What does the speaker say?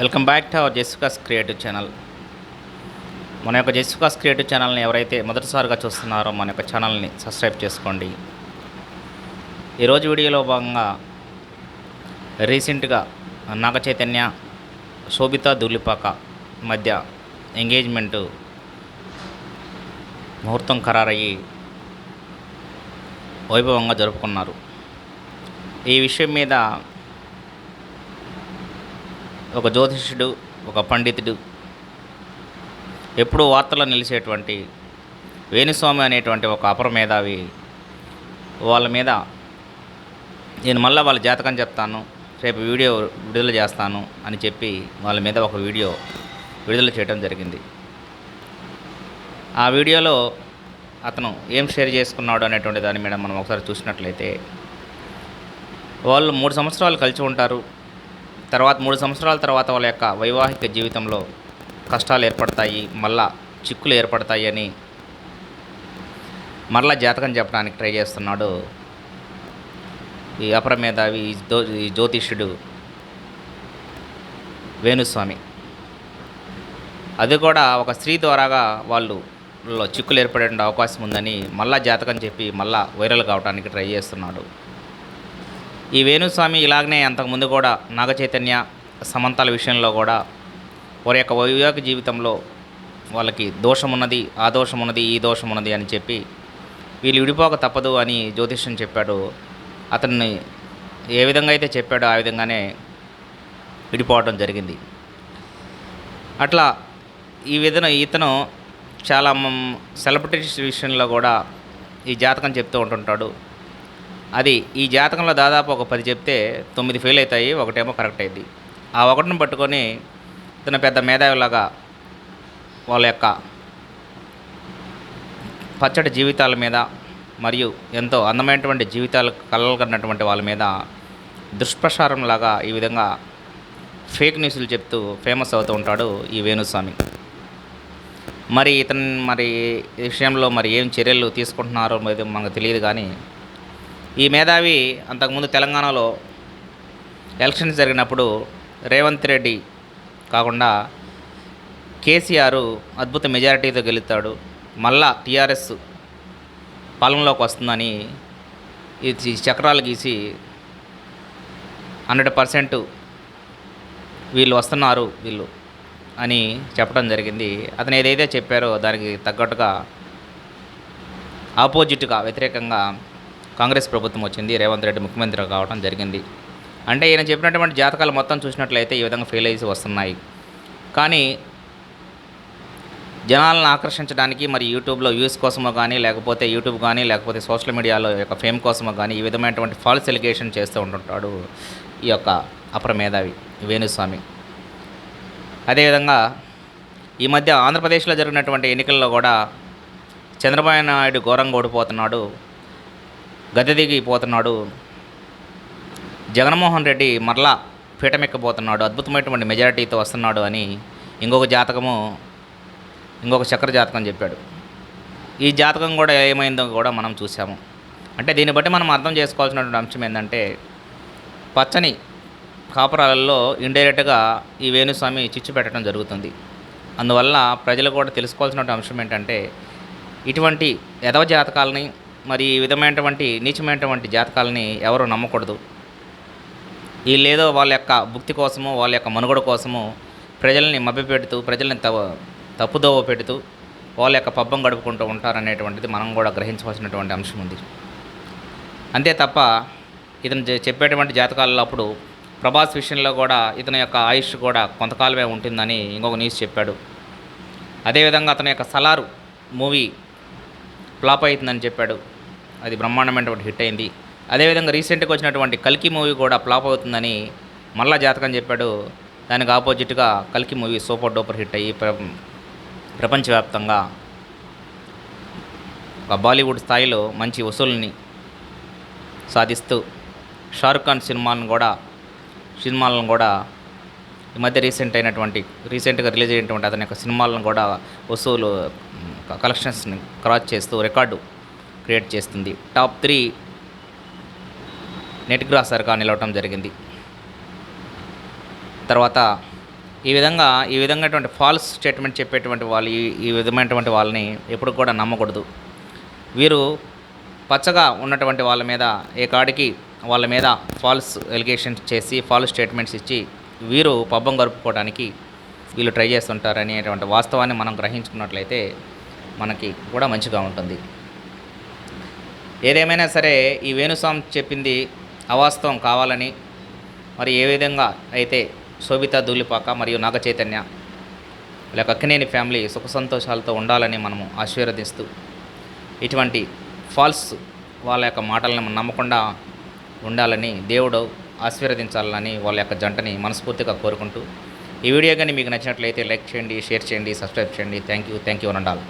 Welcome back to our Jessica's creative channel. మన యొక్క జెసికాస్ creative ఛానల్ని ఎవరైతే మొదటిసారిగా చూస్తున్నారో మన యొక్క ఛానల్ని సబ్స్క్రైబ్ చేసుకోండి. ఈరోజు వీడియోలో భాగంగా రీసెంట్గా నాగ చైతన్య శోభిత దులిపాక మధ్య ఎంగేజ్మెంటు ముహూర్తం ఖరారయ్యి వైభవంగా జరుపుకున్నారు. ఈ విషయం మీద ఒక జ్యోతిష్యుడు ఒక పండితుడు ఎప్పుడూ వార్తల్లో నిలిచేటువంటి వేణుస్వామి అనేటువంటి ఒక అపర మేధావి వాళ్ళ మీద నేను మళ్ళీ వాళ్ళ జాతకం చెప్తాను రేపు వీడియో విడుదల చేస్తాను అని చెప్పి వాళ్ళ మీద ఒక వీడియో విడుదల చేయడం జరిగింది. ఆ వీడియోలో అతను ఏం షేర్ చేసుకున్నాడు అనేటువంటి దాని మీద మనం ఒకసారి చూసినట్లయితే వాళ్ళు మూడు సంవత్సరాలు కలిసి ఉంటారు. తర్వాత మూడు సంవత్సరాల తర్వాత వాళ్ళ యొక్క వైవాహిక జీవితంలో కష్టాలు ఏర్పడతాయి మళ్ళా చిక్కులు ఏర్పడతాయి అని మరలా జాతకం చెప్పడానికి ట్రై చేస్తున్నాడు ఈ అపరమేధావి ఈ జ్యోతిష్యుడు వేణుస్వామి. అది కూడా ఒక స్త్రీ ద్వారాగా వాళ్ళు చిక్కులు ఏర్పడే అవకాశం ఉందని మళ్ళా జాతకం చెప్పి మళ్ళా వైరల్ కావడానికి ట్రై చేస్తున్నాడు. ఈ వేణుస్వామి ఇలాగనే అంతకుముందు కూడా నాగ చైతన్య సమంతాల విషయంలో కూడా వారి యొక్క వైవాహిక జీవితంలో వాళ్ళకి దోషం ఉన్నది ఆ దోషం ఉన్నది ఈ దోషం ఉన్నది అని చెప్పి వీళ్ళు విడిపోక తప్పదు అని జ్యోతిష్యం చెప్పాడు. అతన్ని ఏ విధంగా అయితే చెప్పాడో ఆ విధంగానే విడిపోవడం జరిగింది. అట్లా ఈ విధంగా ఇతను చాలా సెలబ్రిటీస్ విషయంలో కూడా ఈ జాతకం చెప్తూ ఉంటుంటాడు. అది ఈ జాతకంలో దాదాపు ఒక పది చెప్తే తొమ్మిది ఫెయిల్ అవుతాయి ఒకటేమో కరెక్ట్ అయింది. ఆ ఒకటిని పట్టుకొని ఇతను పెద్ద మేధావిలాగా వాళ్ళ యొక్క పచ్చటి జీవితాల మీద మరియు ఎంతో అందమైనటువంటి జీవితాలు కలలు కన్నటువంటి వాళ్ళ మీద దుష్ప్రసారంలాగా ఈ విధంగా ఫేక్ న్యూస్లు చెప్తూ ఫేమస్ అవుతూ ఉంటాడు ఈ వేణుస్వామి. మరి ఇతను మరి విషయంలో మరి ఏం చర్యలు తీసుకుంటున్నారో మనకు తెలియదు కానీ ఈ మేధావి అంతకుముందు తెలంగాణలో ఎలక్షన్స్ జరిగినప్పుడు రేవంత్ రెడ్డి కాకుండా కేసీఆర్ అద్భుత మెజారిటీతో గెలుస్తాడు. మళ్ళా టీఆర్ఎస్ పాలనలోకి వస్తుందని ఈ చక్రాలు గీసి హండ్రెడ్ పర్సెంట్ వీళ్ళు వస్తున్నారు వీళ్ళు అని చెప్పడం జరిగింది. అతను ఏదైతే చెప్పారో దానికి తగ్గట్టుగా ఆపోజిట్గా వ్యతిరేకంగా కాంగ్రెస్ ప్రభుత్వం వచ్చింది రేవంత్ రెడ్డి ముఖ్యమంత్రి కావడం జరిగింది. అంటే ఈయన చెప్పినటువంటి జాతకాలు మొత్తం చూసినట్లయితే ఈ విధంగా ఫెయిల్ అయ్యి వస్తున్నాయి. కానీ జనాలను ఆకర్షించడానికి మరి యూట్యూబ్లో వ్యూస్ కోసమో కానీ లేకపోతే యూట్యూబ్ కానీ లేకపోతే సోషల్ మీడియాలో యొక్క ఫేమ్ కోసమో కానీ ఈ విధమైనటువంటి ఫాల్స్ ఎలిగేషన్ చేస్తూ ఉంటుంటాడు ఈ యొక్క అపర మేధావి వేణుస్వామి. అదేవిధంగా ఈ మధ్య ఆంధ్రప్రదేశ్లో జరిగినటువంటి ఎన్నికల్లో కూడా చంద్రబాబు నాయుడు ఘోరంగా ఓడిపోతున్నాడు. గద్దె దిగిపోతున్నాడు జగన్మోహన్ రెడ్డి మరలా పీఠమెక్కబోతున్నాడు. అద్భుతమైనటువంటి మెజారిటీతో వస్తున్నాడు అని ఇంకొక జాతకము ఇంకొక చక్ర జాతకం చెప్పాడు. ఈ జాతకం కూడా ఏమైందో కూడా మనం చూసాము అంటే దీన్ని బట్టి మనం అర్థం చేసుకోవాల్సినటువంటి అంశం ఏంటంటే పచ్చని కాపురాలలో ఇండైరెక్ట్గా ఈ వేణుస్వామి చిచ్చు పెట్టడం జరుగుతుంది. అందువల్ల ప్రజలు కూడా తెలుసుకోవాల్సినటువంటి అంశం ఏంటంటే ఇటువంటి యథవ జాతకాలని మరి ఈ విధమైనటువంటి నీచమైనటువంటి జాతకాలని ఎవరు నమ్మకూడదు. వీళ్ళేదో వాళ్ళ యొక్క భుక్తి కోసము వాళ్ళ యొక్క మనుగడ కోసము ప్రజల్ని మభ్యపెడుతూ ప్రజల్ని తవ తప్పుదోవ పెడుతూ వాళ్ళ యొక్క పబ్బం గడుపుకుంటూ ఉంటారనేటువంటిది మనం కూడా గ్రహించవలసినటువంటి అంశం ఉంది. అంతే తప్ప ఇతను చెప్పేటువంటి జాతకాలలో అప్పుడు ప్రభాస్ విషయంలో కూడా ఇతని యొక్క ఆయుష్ కూడా కొంతకాలమే ఉంటుందని ఇంకొక న్యూస్ చెప్పాడు. అదేవిధంగా అతని యొక్క సలారు మూవీ ఫ్లాప్ అవుతుందని చెప్పాడు. అది బ్రహ్మాండమైనటువంటి హిట్ అయింది. అదేవిధంగా రీసెంట్గా వచ్చినటువంటి కల్కి మూవీ కూడా ఫ్లాప్ అవుతుందని మళ్ళా జాతకం చెప్పాడు. దానికి ఆపోజిట్గా కల్కి మూవీ సూపర్ డూపర్ హిట్ అయ్యి ప్రపంచవ్యాప్తంగా ఒక బాలీవుడ్ స్థాయిలో మంచి వసూల్ని సాధిస్తూ షారుఖ్ ఖాన్ సినిమాలను కూడా సినిమాలను కూడా ఈ మధ్య రీసెంట్ అయినటువంటి రీసెంట్గా రిలీజ్ అయినటువంటి అతని యొక్క సినిమాలను కూడా వసూలు కలెక్షన్స్ని క్రాస్ చేస్తూ రికార్డు క్రియేట్ చేస్తుంది. టాప్ త్రీ నెట్ గ్రాసర్గా నిలవటం జరిగింది. తర్వాత ఈ విధంగా ఈ విధంగాటువంటి ఫాల్స్ స్టేట్మెంట్ చెప్పేటువంటి వాళ్ళు ఈ ఈ విధమైనటువంటి వాళ్ళని ఎప్పుడు కూడా నమ్మకూడదు. వీరు పచ్చగా ఉన్నటువంటి వాళ్ళ మీద ఏ కాడికి వాళ్ళ మీద ఫాల్స్ ఎలిగేషన్స్ చేసి ఫాల్స్ స్టేట్మెంట్స్ ఇచ్చి వీరు పబ్బం గరుపుకోవడానికి వీళ్ళు ట్రై చేస్తుంటారు అనేటువంటి వాస్తవాన్ని మనం గ్రహించుకున్నట్లయితే మనకి కూడా మంచిగా ఉంటుంది. ఏదేమైనా సరే ఈ వేణుస్వామి చెప్పింది అవాస్తవం కావాలని మరి ఏ విధంగా అయితే శోభిత ధూళిపాక మరియు నాగ చైతన్య లేక అక్కినేని ఫ్యామిలీ సుఖ సంతోషాలతో ఉండాలని మనము ఆశీర్వదిస్తూ ఇటువంటి ఫాల్స్ వాళ్ళ యొక్క మాటలను నమ్మకుండా ఉండాలని దేవుడు ఆశీర్వదించాలని వాళ్ళ యొక్క జంటని మనస్ఫూర్తిగా కోరుకుంటూ ఈ వీడియో కానీ మీకు నచ్చినట్లయితే లైక్ చేయండి షేర్ చేయండి సబ్స్క్రైబ్ చేయండి. థ్యాంక్ యూ థ్యాంక్ యూ అని ఉండాలి